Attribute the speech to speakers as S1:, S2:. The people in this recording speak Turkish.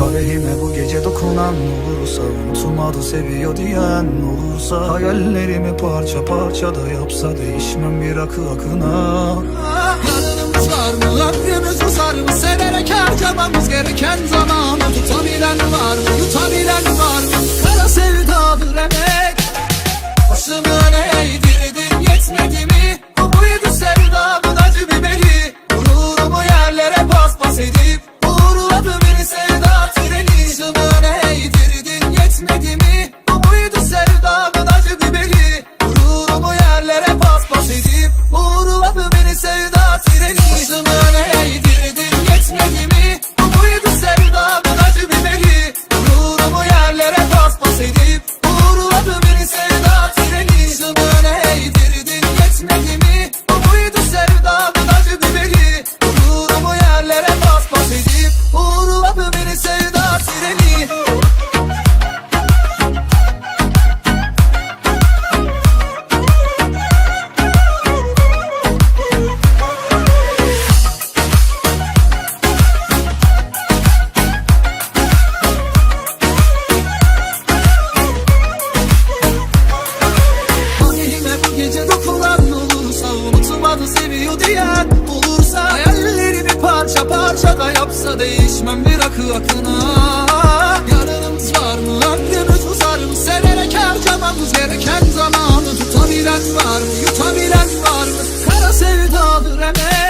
S1: Kadehime bu gece dokunan olursa Unutmadı seviyor diyen olursa Hayallerimi parça parça da yapsa Değişmem bir akı akına
S2: Yanımız var mı? Ömrümüz uzar mı? Severek harcamamız gereken zamanı Tutabilen var mı? Yutabilen var mı? Kara sevdadır emek parça parça da yapsa Değişmem bir akı akına Yarınımız var mı? Ömrümüz uzar mı? Severek harcamamız gereken zamanı Tutabilen var mı? Yutabilen var mı? Kara sevdadır emek